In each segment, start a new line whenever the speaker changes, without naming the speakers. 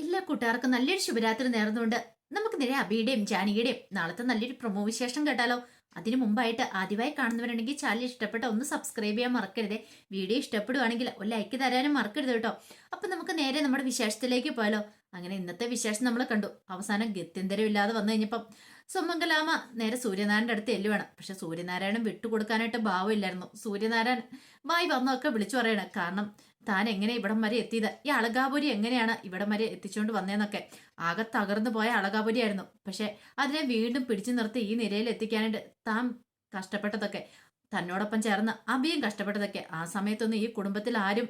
എല്ലാ കൂട്ടുകാർക്കും നല്ലൊരു ശുഭരാത്രി നേർന്നുകൊണ്ട് നമുക്ക് നേരെ അബിയുടെയും ജാനകിയുടെയും നാളത്തെ നല്ലൊരു പ്രൊമോ വിശേഷം കേട്ടാലോ. അതിനു മുമ്പായിട്ട് ആദ്യമായി കാണുന്നവരുണ്ടെങ്കിൽ ചാനൽ ഇഷ്ടപ്പെട്ട ഒന്ന് സബ്സ്ക്രൈബ് ചെയ്യാൻ മറക്കരുത്. വീഡിയോ ഇഷ്ടപ്പെടുവാണെങ്കിൽ ഒരു ലൈക്ക് തരാനും മറക്കരുത് കേട്ടോ. അപ്പൊ നമുക്ക് നേരെ നമ്മുടെ വിശേഷത്തിലേക്ക് പോയാലോ. അങ്ങനെ ഇന്നത്തെ വിശേഷം നമ്മൾ കണ്ടു. അവസാനം ഗത്യന്തരം ഇല്ലാതെ വന്നു കഴിഞ്ഞപ്പം സുമംഗലാമ നേരെ സൂര്യനാരായണന്റെ അടുത്ത് എല്ലുവാണ് പക്ഷെ സൂര്യനാരായണൻ വിട്ടുകൊടുക്കാനായിട്ട് ഭാവമില്ലായിരുന്നു. സൂര്യനാരായണൻ വായി വന്നൊക്കെ വിളിച്ചു പറയണം. കാരണം താൻ എങ്ങനെ ഇവിടം വരെ എത്തിയത്? ഈ അളകാപുരി എങ്ങനെയാണ് ഇവിടം വരെ എത്തിച്ചുകൊണ്ട് വന്നതെന്നൊക്കെ ആകെ തകർന്നു പോയ അളകാപുരിയായിരുന്നു. പക്ഷെ അതിനെ വീണ്ടും പിടിച്ചു നിർത്തി ഈ നിലയിൽ എത്തിക്കാനായിട്ട് താൻ കഷ്ടപ്പെട്ടതൊക്കെ തന്നോടൊപ്പം ചേർന്ന് അഭിയും കഷ്ടപ്പെട്ടതൊക്കെ. ആ സമയത്തൊന്നും ഈ കുടുംബത്തിൽ ആരും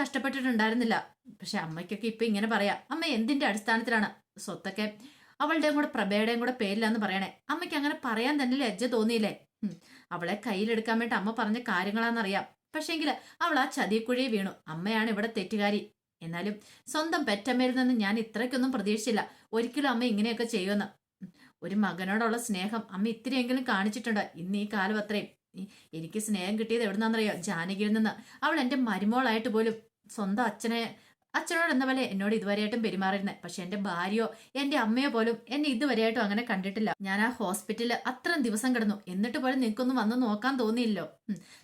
കഷ്ടപ്പെട്ടിട്ടുണ്ടായിരുന്നില്ല. പക്ഷെ അമ്മയ്ക്കൊക്കെ ഇപ്പൊ ഇങ്ങനെ പറയാം. അമ്മ എന്തിന്റെ അടിസ്ഥാനത്തിലാണ്? സ്വത്തൊക്കെ അവളുടെയും കൂടെ പ്രഭയുടെയും കൂടെ പേരിലാന്ന് പറയണേ. അമ്മയ്ക്ക് അങ്ങനെ പറയാൻ തന്നെ ലജ്ജ തോന്നിയില്ലേ? അവളെ കയ്യിലെടുക്കാൻ വേണ്ടി അമ്മ പറഞ്ഞ കാര്യങ്ങളാണെന്നറിയാം. പക്ഷേങ്കിൽ അവൾ ആ ചതിക്കുഴി വീണു. അമ്മയാണ് ഇവിടെ തെറ്റുകാരി. എന്നാലും സ്വന്തം പെറ്റമ്മയിൽ നിന്ന് ഞാൻ ഇത്രയ്ക്കൊന്നും പ്രതീക്ഷിച്ചില്ല. ഒരിക്കലും അമ്മ ഇങ്ങനെയൊക്കെ ചെയ്യുമെന്ന്. ഒരു മകനോടുള്ള സ്നേഹം അമ്മ ഇത്തിരിയെങ്കിലും കാണിച്ചിട്ടുണ്ട്. ഇന്ന് ഈ കാലം അത്രയും. എനിക്ക് സ്നേഹം കിട്ടിയത് എവിടുന്നാന്നറിയോ ജാനകിയിൽ നിന്ന്. അവൾ എന്റെ മരുമോളായിട്ട് പോലും സ്വന്തം അച്ഛനെ അച്ഛനോട് എന്ന പോലെ എന്നോട് ഇതുവരെയായിട്ടും പെരുമാറുന്നത് പക്ഷെ എന്റെ ഭാര്യയോ എന്റെ അമ്മയോ പോലും എന്നെ ഇതുവരെയായിട്ടും അങ്ങനെ കണ്ടിട്ടില്ല. ഞാൻ ആ ഹോസ്പിറ്റലിൽ അത്രയും ദിവസം കിടന്നു. എന്നിട്ട് പോലും നിങ്ങൾക്കൊന്നും വന്ന് നോക്കാൻ തോന്നിയില്ലോ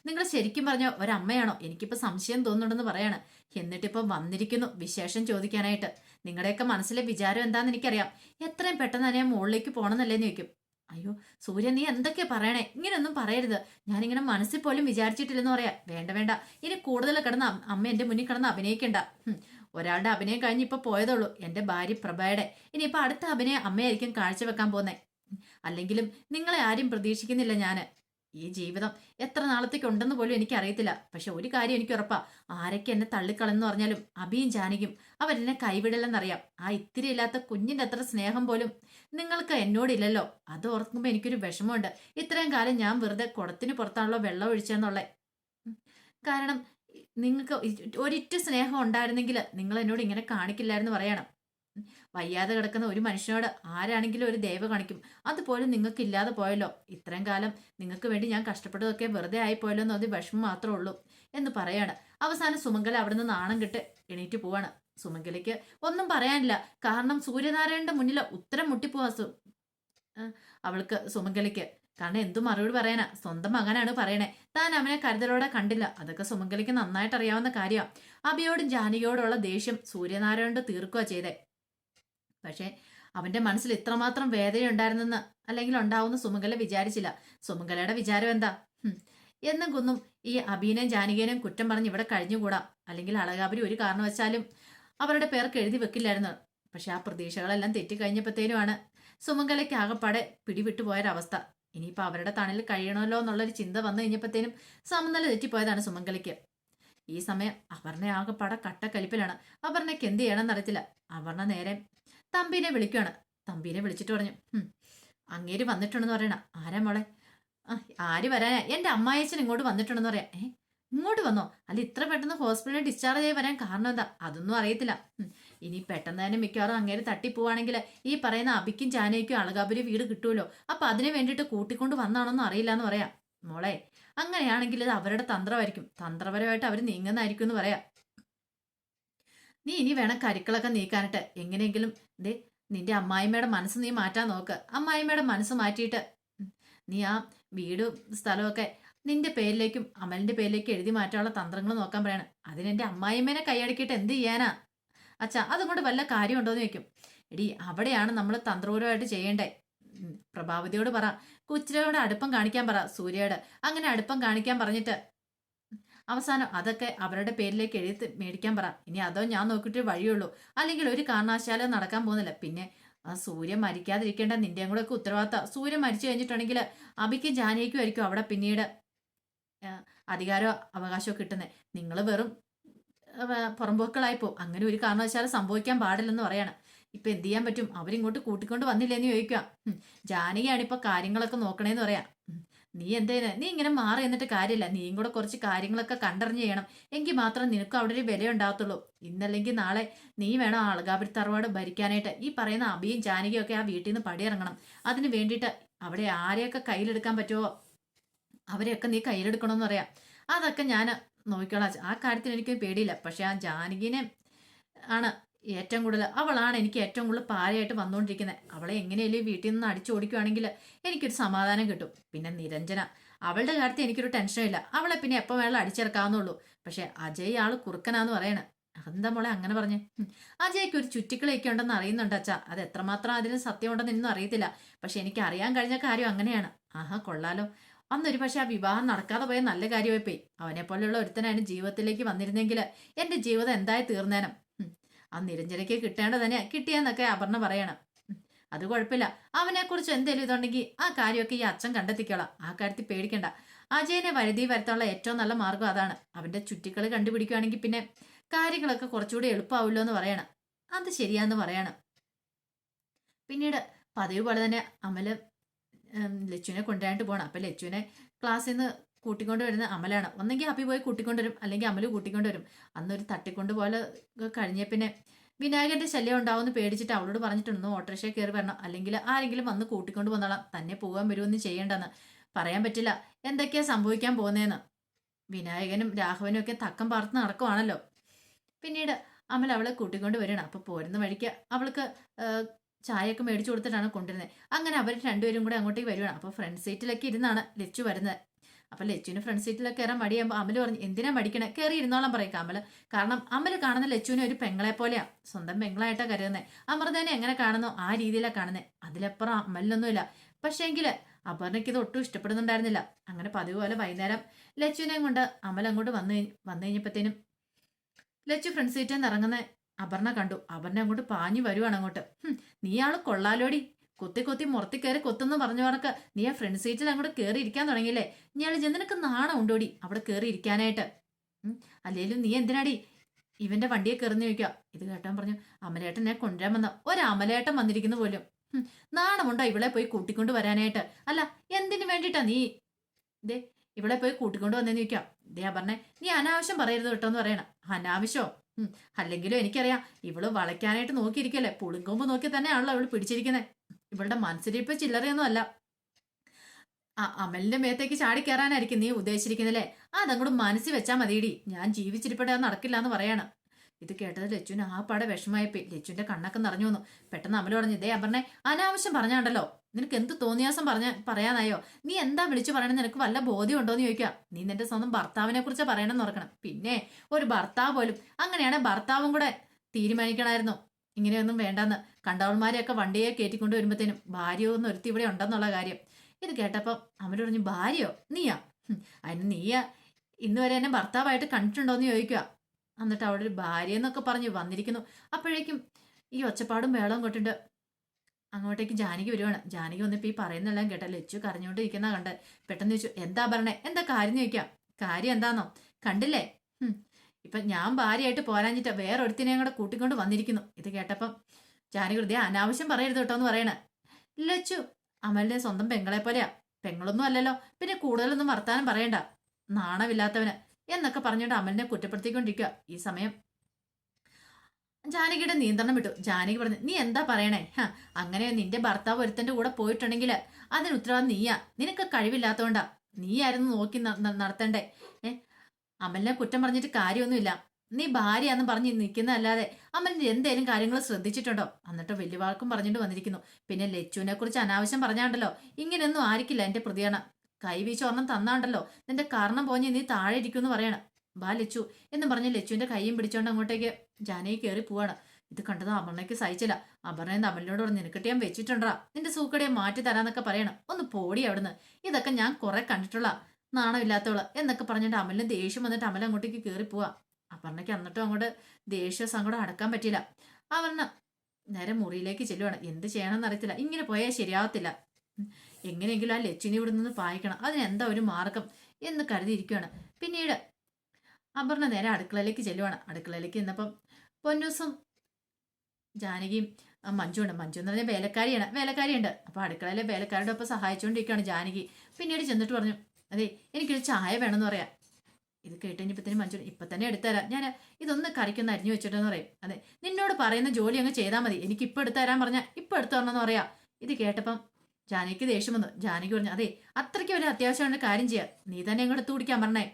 നിങ്ങൾ ശരിക്കും പറഞ്ഞ ഒരമ്മയാണോ? എനിക്കിപ്പോ സംശയം തോന്നുന്നുണ്ടെന്ന് പറയാണ്. എന്നിട്ടിപ്പോ വന്നിരിക്കുന്നു വിശേഷം ചോദിക്കാനായിട്ട്. നിങ്ങളുടെയൊക്കെ മനസ്സിലെ വിചാരം എന്താന്ന് എനിക്കറിയാം. എത്രയും പെട്ടെന്ന് തന്നെ മുകളിലേക്ക് പോകണമെന്നല്ലേന്ന് ചോദിക്കും. അയ്യോ സൂര്യ നീ എന്തൊക്കെയാ പറയണേ? ഇങ്ങനെയൊന്നും പറയരുത്. ഞാനിങ്ങനെ മനസ്സിൽ പോലും വിചാരിച്ചിട്ടില്ലെന്ന് പറയാ. വേണ്ട വേണ്ട. ഇനി കൂടുതൽ കിടന്ന അമ്മ എന്റെ മുന്നിൽ കിടന്ന് അഭിനയിക്കണ്ട. ഒരാളുടെ അഭിനയം കഴിഞ്ഞ് ഇപ്പൊ പോയതുള്ളൂ എന്റെ ഭാര്യ പ്രഭയുടെ. ഇനിയിപ്പൊ അടുത്ത അഭിനയം അമ്മയായിരിക്കും കാഴ്ചവെക്കാൻ പോന്നെ അല്ലെങ്കിലും നിങ്ങളെ ആരും പ്രതീക്ഷിക്കുന്നില്ല ഞാൻ. ഈ ജീവിതം എത്ര നാളത്തേക്ക് ഉണ്ടെന്ന് പോലും എനിക്കറിയത്തില്ല. പക്ഷെ ഒരു കാര്യം എനിക്ക് ഉറപ്പാ. ആരൊക്കെ എന്നെ തള്ളിക്കളെന്ന് പറഞ്ഞാലും അഭിയും ജാനകിയും അവരെന്നെ കൈവിടില്ലെന്നറിയാം. ആ ഇത്തിരി ഇല്ലാത്ത കുഞ്ഞിന്റെ അത്ര സ്നേഹം പോലും നിങ്ങൾക്ക് എന്നോടില്ലല്ലോ. അത് ഓർക്കുമ്പോൾ എനിക്കൊരു വിഷമമുണ്ട്. ഇത്രയും കാലം ഞാൻ വെറുതെ കുടത്തിന് പുറത്താണല്ലോ വെള്ളം ഒഴിച്ചെന്നുള്ളേ കാരണം നിങ്ങൾക്ക് ഒരിറ്റു സ്നേഹം ഉണ്ടായിരുന്നെങ്കിൽ നിങ്ങൾ എന്നോട് ഇങ്ങനെ കാണിക്കില്ലായിരുന്നു പറയണം. വയ്യാതെ കിടക്കുന്ന ഒരു മനുഷ്യനോട് ആരാണെങ്കിലും ഒരു ദൈവ കാണിക്കും. അതുപോലെ നിങ്ങൾക്ക് ഇല്ലാതെ പോയല്ലോ. ഇത്രയും കാലം നിങ്ങൾക്ക് വേണ്ടി ഞാൻ കഷ്ടപ്പെട്ടതൊക്കെ വെറുതെ ആയിപ്പോയല്ലോ എന്ന് അത് വിഷമം മാത്രമേ ഉള്ളൂ എന്ന് പറയാണ്. അവസാനം സുമംഗല അവിടെ നിന്ന് നാണം കെട്ട് എണീറ്റ് പോവാണ്. സുമംഗലയ്ക്ക് ഒന്നും പറയാനില്ല. കാരണം സൂര്യനാരായണന്റെ മുന്നിൽ ഉത്തരം മുട്ടിപ്പോവാ അവൾക്ക് സുമംഗലയ്ക്ക്. കാരണം എന്തു മറുപടി പറയാനാ. സ്വന്തം മകനാണ് പറയണേ. താൻ അവനെ കരുതലോടെ കണ്ടില്ല. അതൊക്കെ സുമംഗലിക്ക് നന്നായിട്ട് അറിയാവുന്ന കാര്യമാണ് അബിയോടും ജാനകിയോടുള്ള ദേഷ്യം സൂര്യനാരായണോട് തീർക്കുക ചെയ്തേ. പക്ഷേ അവന്റെ മനസ്സിൽ ഇത്രമാത്രം വേദന ഉണ്ടായിരുന്നെന്ന് അല്ലെങ്കിൽ ഉണ്ടാവുന്ന സുമംഗല വിചാരിച്ചില്ല. സുമംഗലയുടെ വിചാരം എന്താ? എന്നും കുന്നും ഈ അബീനെയും ജാനകിനെയും കുറ്റം പറഞ്ഞ് ഇവിടെ കഴിഞ്ഞുകൂടാ? അല്ലെങ്കിൽ അളകാപുരി ഒരു കാരണവശാലും അവരുടെ പേർക്ക് എഴുതി വെക്കില്ലായിരുന്നു. പക്ഷെ ആ പ്രതീക്ഷകളെല്ലാം തെറ്റിക്കഴിഞ്ഞപ്പോഴത്തേനുമാണ് സുമംഗലയ്ക്ക് ആകപ്പാടെ പിടിവിട്ടു പോയൊരവസ്ഥ ഇനിയിപ്പോൾ അവരുടെ തണലിൽ കഴിയണമല്ലോ എന്നുള്ളൊരു ചിന്ത വന്നു കഴിഞ്ഞപ്പോഴത്തേനും സമനില തെറ്റിപ്പോയതാണ് സുമംഗലിക്ക് ഈ സമയം അപർണ പട കട്ടക്കലിപ്പിലാണ്. അപർണയ്ക്ക് എന്ത് ചെയ്യണമെന്ന് അറിയത്തില്ല അപർണ നേരെ തമ്പീനെ വിളിക്കുകയാണ് തമ്പീനെ വിളിച്ചിട്ട് പറഞ്ഞു അങ്ങേര് വന്നിട്ടുണ്ടെന്ന് പറയണ. ആരാ മോളെ? ആര് വരാനാ? എന്റെ അമ്മായച്ചൻ ഇങ്ങോട്ട് വന്നിട്ടുണ്ടെന്ന് പറയാം. ഏഹ് ഇങ്ങോട്ട് വന്നോ? അല്ല ഇത്ര പെട്ടെന്ന് ഹോസ്പിറ്റലിൽ ഡിസ്ചാർജ് ആയി വരാൻ കാരണം എന്താ? അതൊന്നും അറിയത്തില്ല. ഇനി പെട്ടെന്ന് തന്നെ മിക്കവാറും അങ്ങേര് തട്ടിപ്പോവാണെങ്കിൽ ഈ പറയുന്ന അബിക്കും ചാനയ്ക്കും അളകാപുരി വീട് കിട്ടുമല്ലോ അപ്പൊ അതിന് വേണ്ടിയിട്ട് കൂട്ടിക്കൊണ്ട് വന്നാണോന്ന് അറിയില്ല എന്ന് പറയാം. മോളെ അങ്ങനെയാണെങ്കിൽ ഇത് അവരുടെ തന്ത്രമായിരിക്കും. തന്ത്രപരമായിട്ട് അവർ നീങ്ങുന്നതായിരിക്കും എന്ന് പറയാം. നീ ഇനി വേണം കരുക്കളൊക്കെ നീക്കാനിട്ട് എങ്ങനെയെങ്കിലും ദേ നിന്റെ അമ്മായിമ്മയുടെ മനസ്സ് നീ മാറ്റാൻ നോക്ക്. അമ്മായിമ്മയുടെ മനസ്സ് മാറ്റിയിട്ട് നീ ആ വീടും സ്ഥലമൊക്കെ നിന്റെ പേരിലേക്കും അമലിന്റെ പേരിലേക്കും എഴുതി മാറ്റാനുള്ള തന്ത്രങ്ങൾ നോക്കാൻ പറയണം. അതിനെന്റെ അമ്മായിമ്മേനെ കൈയടക്കിയിട്ട് എന്ത് ചെയ്യാനാ? അച്ഛാ അതുകൊണ്ട് വല്ല കാര്യമുണ്ടോ എന്ന് ചോദിക്കും. എടി അവിടെയാണ് നമ്മൾ തന്ത്രപൂരമായിട്ട് ചെയ്യേണ്ടേ. പ്രഭാവതിയോട് പറ. കുച്ചിരയോട് അടുപ്പം കാണിക്കാൻ പറ സൂര്യയോട്. അങ്ങനെ അടുപ്പം കാണിക്കാൻ പറഞ്ഞിട്ട് അവസാനം അതൊക്കെ അവരുടെ പേരിലേക്ക് എഴുതി മേടിക്കാൻ പറ. ഇനി അതോ ഞാൻ നോക്കിയിട്ട് വഴിയുള്ളൂ. അല്ലെങ്കിൽ ഒരു കാരണവശാലും നടക്കാൻ പോകുന്നില്ല. പിന്നെ ആ സൂര്യൻ മരിക്കാതിരിക്കേണ്ട നിന്റെയും കൂടെ ഒക്കെ ഉത്തരവാദിത്ത. സൂര്യൻ മരിച്ചു കഴിഞ്ഞിട്ടുണ്ടെങ്കിൽ അബിക്കും ജാനകിക്കും ആയിരിക്കും അവിടെ പിന്നീട് അധികാരോ അവകാശമോ കിട്ടുന്നത് നിങ്ങൾ വെറും പുറമ്പോക്കളായി പോകും. അങ്ങനെ ഒരു കാരണവശാലും സംഭവിക്കാൻ പാടില്ലെന്ന് പറയാണ്. ഇപ്പൊ എന്ത് ചെയ്യാൻ പറ്റും? അവരിങ്ങോട്ട് കൂട്ടിക്കൊണ്ട് വന്നില്ലേന്ന് ചോദിക്കുക ജാനകിയാണ് ഇപ്പൊ കാര്യങ്ങളൊക്കെ നോക്കണേന്ന് പറയാം. നീ എന്തേന് നീ ഇങ്ങനെ മാറി എന്നിട്ട് കാര്യമില്ല. നീയും കൂടെ കുറച്ച് കാര്യങ്ങളൊക്കെ കണ്ടറിഞ്ഞ് ചെയ്യണം. എങ്കിൽ മാത്രം നിനക്ക് അവിടെ ഒരു വില ഉണ്ടാകത്തുള്ളൂ. ഇന്നല്ലെങ്കിൽ നാളെ നീ വേണം ആളുകാപുരി തറവാട് ഭരിക്കാനായിട്ട്. ഈ പറയുന്ന അബിയും ജാനകിയും ഒക്കെ ആ വീട്ടിൽ നിന്ന് പടിയിറങ്ങണം. അതിന് വേണ്ടിയിട്ട് അവിടെ ആരെയൊക്കെ കയ്യിലെടുക്കാൻ പറ്റുമോ അവരെയൊക്കെ നീ കയ്യിലെടുക്കണമെന്ന് പറയാം. അതൊക്കെ ഞാൻ നോക്കിക്കോളാം. ആ കാര്യത്തിൽ എനിക്ക് പേടിയില്ല. പക്ഷെ ആ ജാനകിനെ ആണ് ഏറ്റവും കൂടുതൽ അവളാണ് എനിക്ക് ഏറ്റവും കൂടുതൽ പാരയായിട്ട് വന്നുകൊണ്ടിരിക്കുന്നത്. അവളെ എങ്ങനെയല്ലേ വീട്ടിൽ നിന്ന് അടിച്ചോടിക്കുവാണെങ്കിൽ എനിക്കൊരു സമാധാനം കിട്ടും. പിന്നെ നിരഞ്ജന അവളുടെ കാര്യത്തിൽ എനിക്കൊരു ടെൻഷനില്ല അവളെ പിന്നെ എപ്പോൾ വേണമെങ്കിലും അടിച്ചിറക്കാവുന്നുള്ളൂ പക്ഷെ അജയ് ആൾ കുറുക്കനാന്ന് പറയണ. അതെന്താ മോളെ അങ്ങനെ പറഞ്ഞു? അജയ്ക്ക് ഒരു ചുറ്റിക്കളിയൊക്കെ ഉണ്ടെന്ന് അറിയുന്നുണ്ട് അച്ഛാ. അത് എത്രമാത്രം അതിന് സത്യമുണ്ടെന്ന് ഇന്നും അറിയത്തില്ല. പക്ഷെ എനിക്ക് അറിയാൻ കഴിഞ്ഞ കാര്യം അങ്ങനെയാണ്. ആഹാ കൊള്ളാലോ. അന്നൊരു പക്ഷെ ആ വിവാഹം നടക്കാതെ പോയ നല്ല കാര്യമായി പോയി അവനെ പോലെയുള്ള ഒരുത്തനാണ് ജീവിതത്തിലേക്ക് വന്നിരുന്നെങ്കിൽ എന്റെ ജീവിതം എന്തായി തീർന്നേനം. ആ നിരഞ്ജനയ്ക്ക് കിട്ടേണ്ടത് തന്നെ കിട്ടിയെന്നൊക്കെ അപർണ പറയണം. അത് കുഴപ്പമില്ല. അവനെക്കുറിച്ച് എന്തെങ്കിലും ഇതുണ്ടെങ്കിൽ ആ കാര്യമൊക്കെ ഈ അച്ഛൻ കണ്ടെത്തിക്കോളാം. ആ കാര്യത്തിൽ പേടിക്കണ്ട. അജയനെ വരുതി വരുത്താനുള്ള ഏറ്റവും നല്ല മാർഗം അതാണ്. അവന്റെ ചുറ്റിക്കളി കണ്ടുപിടിക്കുകയാണെങ്കിൽ പിന്നെ കാര്യങ്ങളൊക്കെ കുറച്ചുകൂടി എളുപ്പമാവുമല്ലോ എന്ന് പറയണം. അത് ശരിയാന്ന് പറയണം. പിന്നീട് പതിവ് പോലെ തന്നെ അമൽ ലച്ചുവിനെ കൊണ്ടുവരാണ്ട് പോകണം അപ്പൊ ലച്ചുവിനെ ക്ലാസ്സിൽ നിന്ന് കൂട്ടിക്കൊണ്ട് വരുന്ന അമലാണ്. ഒന്നെങ്കിൽ അപ്പി പോയി കൂട്ടിക്കൊണ്ടുവരും അല്ലെങ്കിൽ അമൽ കൂട്ടിക്കൊണ്ടുവരും അന്നൊരു തട്ടിക്കൊണ്ട് പോലെ കഴിഞ്ഞ പിന്നെ വിനായകന്റെ ശല്യം ഉണ്ടാവുമെന്ന് പേടിച്ചിട്ട് അവളോട് പറഞ്ഞിട്ടുണ്ട് ഓട്ടോറിക്ഷ കയറി വരണം. അല്ലെങ്കിൽ ആരെങ്കിലും വന്ന് കൂട്ടിക്കൊണ്ട് വന്നോളാം. തന്നെ പോകാൻ വരുമെന്ന് ചെയ്യേണ്ടെന്ന്. പറയാൻ പറ്റില്ല. എന്തൊക്കെയാ സംഭവിക്കാൻ പോകുന്നതെന്ന് വിനായകനും രാഘവനും ഒക്കെ തക്കം പാർത്ത് നടക്കുവാണല്ലോ. പിന്നീട് അമൽ അവളെ കൂട്ടിക്കൊണ്ട് വരണം അപ്പോൾ പോരുന്ന വഴിക്ക് അവൾക്ക് ചായയൊക്കെ മേടിച്ചു കൊടുത്തിട്ടാണ് കൊണ്ടുവരുന്നത് അങ്ങനെ അവർ രണ്ടുപേരും കൂടെ അങ്ങോട്ടേക്ക് വരുവാണ്. അപ്പോൾ ഫ്രണ്ട് സീറ്റിലൊക്കെ ഇരുന്നാണ് ലച്ചു വരുന്നത്. അപ്പോൾ ലച്ചുവിന് ഫ്രണ്ട് സീറ്റിലൊക്കെ കയറാൻ മടിയാകുമ്പോൾ അമൽ പറഞ്ഞു എന്തിനാ മടിക്കണേ? കയറി ഇരുന്നോളം പറയും അമൽ കാരണം അമൽ കാണുന്ന ലച്ചുവിനെ ഒരു പെങ്ങളെ പോലെയാണ് സ്വന്തം പെങ്ങളായിട്ടാണ് കരുതുന്നത് അമൃതനെ എങ്ങനെ കാണുന്നു ആ രീതിയിലാണ് കാണുന്നത് അതിലപ്പുറം അമലിനൊന്നുമില്ല. പക്ഷേങ്കിൽ അപർണയ്ക്ക് ഇത് ഒട്ടും ഇഷ്ടപ്പെടുന്നുണ്ടായിരുന്നില്ല. അങ്ങനെ പതിവ് പോലെ വൈകുന്നേരം ലച്ചുവിനെയും കൊണ്ട് അമൽ അങ്ങോട്ട് വന്നു വന്നു കഴിഞ്ഞപ്പോഴത്തേനും ലച്ചു ഫ്രണ്ട് സീറ്റിൽ നിന്ന് ഇറങ്ങുന്ന. അപർണ കണ്ടു. അപർണ അങ്ങോട്ട് പാഞ്ഞു വരുവാണ് അങ്ങോട്ട്. നീ ആൾ കൊള്ളാലോടി. കൊത്തി കൊത്തി മുറത്തി കയറി കൊത്തെന്ന് പറഞ്ഞു പറഞ്ഞക്ക് നീ ആ ഫ്രണ്ട് സീറ്റിൽ അങ്ങോട്ട് കയറി ഇരിക്കാൻ തുടങ്ങിയില്ലേ? നീ ആൾ ജനനക്ക് നാണം ഉണ്ടോടി അവിടെ കയറി ഇരിക്കാനായിട്ട് അല്ലേലും നീ എന്തിനാടി ഇവന്റെ വണ്ടിയെ കയറുന്ന ചോദിക്കുക. ഇത് കേട്ടാൻ പറഞ്ഞു അമലേട്ടൻ ഞാൻ കൊണ്ടുവരാൻ വന്ന ഒരമലേട്ടൻ വന്നിരിക്കുന്ന പോലും. നാണമുണ്ടോ ഇവളെ പോയി കൂട്ടിക്കൊണ്ട് വരാനായിട്ട്? അല്ല എന്തിനു വേണ്ടിട്ടാ നീ ഇതേ ഇവിടെ പോയി കൂട്ടിക്കൊണ്ട് വന്നേന്ന് ചോദിക്കാം ഇതേ പറഞ്ഞേ നീ അനാവശ്യം പറയരുത് കേട്ടോ എന്ന് പറയണം. അനാവശ്യമോ അല്ലെങ്കിലും എനിക്കറിയാം ഇവൾ വളയ്ക്കാനായിട്ട് നോക്കിയിരിക്കല്ലേ. പുളുങ്കൊമ്പ് നോക്കി തന്നെയാണല്ലോ ഇവൾ പിടിച്ചിരിക്കുന്നത് ഇവളുടെ മനസ്സിലിപ്പ് ചില്ലറയൊന്നും അല്ല. ആ അമലിന്റെ മേത്തേക്ക് ചാടി കയറാനായിരിക്കും നീ ഉദ്ദേശിച്ചിരിക്കുന്നല്ലേ? അതങ്ങോട്ട് മനസ്സിൽ വെച്ചാൽ മതിയിടി. ഞാൻ ജീവിച്ചിരിപ്പടെ അത് നടക്കില്ല എന്ന് പറയാണ്. ഇത് കേട്ടത് ലച്ചുവിന് ആ പാടെ വിഷമായിപ്പോയി ലച്ചുവിന്റെ കണ്ണൊക്കെ നിറഞ്ഞു വന്നു. പെട്ടെന്ന് അമൽ പറഞ്ഞു ഇതേ അമറിനെ അനാവശ്യം പറഞ്ഞാണ്ടല്ലോ. നിനക്ക് എന്ത് തോന്നിയാസം പറഞ്ഞ പറയാനായോ? നീ എന്താ വിളിച്ചു പറയണെന്ന് നിനക്ക് വല്ല ബോധ്യം ഉണ്ടോന്ന് ചോദിക്കുക. നീ നിന്റെ സ്വന്തം ഭർത്താവിനെ കുറിച്ച് പറയണമെന്ന് ഓർക്കണം. പിന്നെ ഒരു ഭർത്താവ് പോലും അങ്ങനെയാണ് ഭർത്താവും കൂടെ തീരുമാനിക്കണമായിരുന്നു. ഇങ്ങനെയൊന്നും വേണ്ടെന്ന്. കണ്ടവന്മാരെയൊക്കെ വണ്ടിയെ കയറ്റിക്കൊണ്ട് വരുമ്പോഴത്തേനും ഭാര്യ ഒന്ന് ഒരുത്തി ഇവിടെ ഉണ്ടെന്നുള്ള കാര്യം. ഇത് കേട്ടപ്പം അമര് പറഞ്ഞു ഭാര്യയോ? നീയാ? അതിന് നീയാ? ഇന്ന് വരെ എന്നെ ഭർത്താവായിട്ട് കണ്ടിട്ടുണ്ടോ എന്ന് ചോദിക്കുക. എന്നിട്ട് അവിടെ ഒരു ഭാര്യ എന്നൊക്കെ പറഞ്ഞു വന്നിരിക്കുന്നു. അപ്പോഴേക്കും ഈ ഒച്ചപ്പാടും വേളവും കൊട്ടിട്ട് അങ്ങോട്ടേക്ക് ജാനകി വരുവാണ്. ജാനകി വന്നിപ്പോ ഈ പറയുന്നെല്ലാം കേട്ട ലച്ചു കരഞ്ഞുകൊണ്ടിരിക്കുന്ന കണ്ട്. പെട്ടെന്ന് ചോദിച്ചു എന്താ പറഞ്ഞേ? എന്താ കാര്യം ചോദിക്കാം? കാര്യം എന്താന്നോ? കണ്ടില്ലേ? ഇപ്പം ഞാൻ ഭാര്യയായിട്ട് പോരാഞ്ഞിട്ട് വേറെ ഒരുത്തിനെയും കൂടെ കൂട്ടിക്കൊണ്ട് വന്നിരിക്കുന്നു. ഇത് കേട്ടപ്പം ജാനകി ഹൃദയ അനാവശ്യം പറയരുത് കേട്ടോ എന്ന് പറയണ. ലച്ചു അമലിനെ സ്വന്തം പെങ്ങളെ പോലെയാ. പെങ്ങളൊന്നും അല്ലല്ലോ. പിന്നെ കൂടുതലൊന്നും വർത്താനം പറയണ്ട. നാണമില്ലാത്തവന്. എന്നൊക്കെ പറഞ്ഞുകൊണ്ട് അമലിനെ കുറ്റപ്പെടുത്തിക്കൊണ്ടിരിക്കുക ഈ സമയം ജാനകിയുടെ നിയന്ത്രണം വിട്ടു. ജാനകി പറഞ്ഞു നീ എന്താ പറയണേ? ഹാ അങ്ങനെ നിന്റെ ഭർത്താവ് ഒരുത്തന്റെ കൂടെ പോയിട്ടുണ്ടെങ്കിൽ അതിന് ഉത്തരവാദിത്വം നീയാ. നിനക്ക് കഴിവില്ലാത്തോണ്ടാ. നീയായിരുന്നു നോക്കി നടത്തണ്ടേ. ഏ അമലിനെ കുറ്റം പറഞ്ഞിട്ട് കാര്യമൊന്നുമില്ല. നീ ഭാര്യയാന്ന് പറഞ്ഞ് നിൽക്കുന്നതല്ലാതെ അമലിന്റെ എന്തേലും കാര്യങ്ങൾ ശ്രദ്ധിച്ചിട്ടുണ്ടോ? എന്നിട്ട് വലിയ വാൾക്കും പറഞ്ഞിട്ട് വന്നിരിക്കുന്നു. പിന്നെ ലച്ചുവിനെ കുറിച്ച് അനാവശ്യം പറഞ്ഞാണ്ടല്ലോ. ഇങ്ങനെയൊന്നും ആയിരിക്കില്ല എന്റെ പ്രതികരണം. കൈവീശോർണം തന്നാണ്ടല്ലോ. നിന്റെ കാരണം പോഞ്ഞ് നീ താഴെ ഇരിക്കുമെന്ന് പറയണം. ബാ ലച്ചു എന്നും പറഞ്ഞ് ലച്ചുവിന്റെ കൈയും പിടിച്ചോണ്ട് അങ്ങോട്ടേക്ക് ജാനകി കയറി പോവാണ്. ഇത് കണ്ടത് അമർണയ്ക്ക് സഹിച്ചില്ല. അമറിനെ അമലിനോട് പറഞ്ഞ് നിനക്കിട്ട് ഞാൻ വെച്ചിട്ടുണ്ടാ നിന്റെ സൂക്കടിയെ മാറ്റി തരാന്നൊക്കെ പറയണം. ഒന്ന് പോടി അവിടുന്ന്. ഇതൊക്കെ ഞാൻ കുറെ കണ്ടിട്ടുള്ള നാണമില്ലാത്തവൾ എന്നൊക്കെ പറഞ്ഞിട്ട് അമലിന് ദേഷ്യം വന്നിട്ട് അമൽ അങ്ങോട്ടേക്ക് കയറി പോവാ. അപർണയ്ക്ക് അന്നിട്ടും അങ്ങോട്ട് ദേഷ്യ സങ്കടം അടക്കാൻ പറ്റിയില്ല. അപർണ നേരെ മുറിയിലേക്ക് ചെല്ലുവാണ്. എന്ത് ചെയ്യണമെന്ന് അറിയത്തില്ല. ഇങ്ങനെ പോയാൽ ശരിയാവത്തില്ല. എങ്ങനെയെങ്കിലും ആ ലച്ചിനെ ഇവിടെ നിന്ന് പായിക്കണം. അതിനെന്താ ഒരു മാർഗം എന്ന് കരുതിയിരിക്കുകയാണ് പിന്നീട് അപർണ നേരെ അടുക്കളയിലേക്ക് ചെല്ലുവാണ്. അടുക്കളയിലേക്ക് ചെന്നപ്പം പൊന്നൂസും ജാനകിയും മഞ്ജുണ്ട് മഞ്ജു എന്ന് പറഞ്ഞാൽ വേലക്കാരിയാണ്. വേലക്കാരിയുണ്ട്. അപ്പൊ അടുക്കളയിലെ വേലക്കാരുടെ ഒപ്പം സഹായിച്ചുകൊണ്ടിരിക്കുകയാണ് ജാനകി. പിന്നീട് ചെന്നിട്ട് പറഞ്ഞു അതെ എനിക്കൊരു ചായ വേണമെന്ന് പറയാം. ഇത് കേട്ട് കഴിഞ്ഞപ്പത്തിന് മഞ്ജു ഇപ്പൊ തന്നെ എടുത്തുതരാം. ഞാൻ ഇതൊന്ന് കറിക്കൊന്ന് അരിഞ്ഞു വെച്ചിട്ടെന്ന് പറയും. അതെ നിന്നോട് പറയുന്ന ജോലി അങ്ങ് ചെയ്താൽ മതി. എനിക്ക് ഇപ്പൊ എടുത്തു തരാൻ പറഞ്ഞാൽ ഇപ്പൊ എടുത്തു തരണമെന്ന് പറയാം. ഇത് കേട്ടപ്പം ജാനകിക്ക് ദേഷ്യം വന്നു. ജാനകി പറഞ്ഞു അതെ അത്രയ്ക്ക് ഒരു അത്യാവശ്യമുള്ള കാര്യം ചെയ്യാം. നീ തന്നെ അങ്ങോട്ട് എടുത്തു കുടിക്കാൻ പറഞ്ഞേ.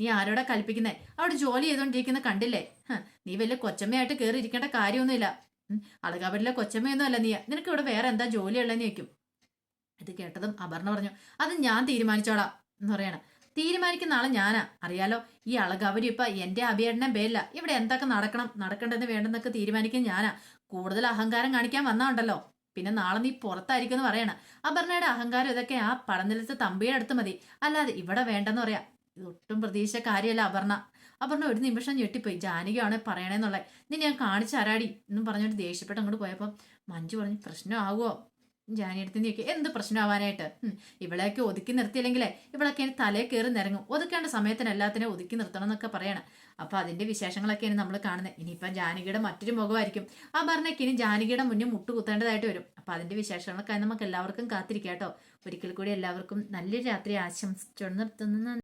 നീ ആരോടാ കൽപ്പിക്കുന്നേ? അവിടെ ജോലി ചെയ്തോണ്ടിരിക്കുന്ന കണ്ടില്ലേ? നീ വലിയ കൊച്ചമ്മയായിട്ട് കയറി ഇരിക്കേണ്ട കാര്യമൊന്നുമില്ല. അളകാപടിലെ കൊച്ചമ്മയൊന്നും അല്ല നീ. നിനക്ക് ഇവിടെ വേറെ എന്താ ജോലിയുള്ളതെന്ന് ചോദിക്കും. ഇത് കേട്ടതും അപർണ പറഞ്ഞു അത് ഞാൻ തീരുമാനിച്ചോളാം എന്ന് പറയണ. തീരുമാനിക്കുന്ന ആൾ ഞാനാ. അറിയാലോ ഈ അളകാവരി ഇപ്പൊ എന്റെ അഭിയേടനെ പേരില്ല ഇവിടെ എന്തൊക്കെ നടക്കണം നടക്കേണ്ടതെന്ന് വേണ്ടെന്നൊക്കെ തീരുമാനിക്കുന്ന ഞാനാ. കൂടുതൽ അഹങ്കാരം കാണിക്കാൻ വന്നാണ്ടല്ലോ. പിന്നെ നാളെ നീ പുറത്തായിരിക്കും എന്ന് പറയണ. അപർണയുടെ അഹങ്കാരം ഇതൊക്കെ ആ പടനിലത്തെ തമ്പിയുടെ അടുത്ത് മതി. അല്ലാതെ ഇവിടെ വേണ്ടെന്ന് പറയാ. ഒട്ടും പ്രതീക്ഷ കാര്യമല്ല അപർണ. അപർണ ഒരു നിമിഷം ഞെട്ടിപ്പോയി. ജാനകിയാണ് പറയണേന്നുള്ളത് നീ ഞാൻ കാണിച്ചു ആരാടി എന്നും പറഞ്ഞിട്ട് ദേഷ്യപ്പെട്ട് അങ്ങോട്ട് പോയപ്പോൾ മഞ്ജു പറഞ്ഞു പ്രശ്നമാകുമോ ജാനി എടുത്ത് നീക്കി എന്ത് പ്രശ്നമാവാനായിട്ട്? ഇവളെയൊക്കെ ഒതുക്കി നിർത്തിയില്ലെങ്കിലേ ഇവളൊക്കെ ഇനി തലേ കയറി നിരങ്ങും. ഒതുക്കേണ്ട സമയത്തിന് എല്ലാത്തിനും ഒതുക്കി നിർത്തണം എന്നൊക്കെ പറയണം. അപ്പൊ അതിന്റെ ഇനി നമ്മൾ കാണുന്നത്. ഇനിയിപ്പം ജാനകിയുടെ മറ്റൊരു മുഖമായിരിക്കും. ആ പറഞ്ഞേക്ക് ഇനി ജാനകിയുടെ മുന്നിൽ മുട്ടുകുത്തേണ്ടതായിട്ട് വരും. അപ്പൊ അതിന്റെ വിശേഷങ്ങളൊക്കെ നമുക്ക് എല്ലാവർക്കും കാത്തിരിക്കാം കേട്ടോ. ഒരിക്കൽ കൂടി എല്ലാവർക്കും നല്ലൊരു രാത്രി ആശംസിച്ചു നിർത്തുന്നു.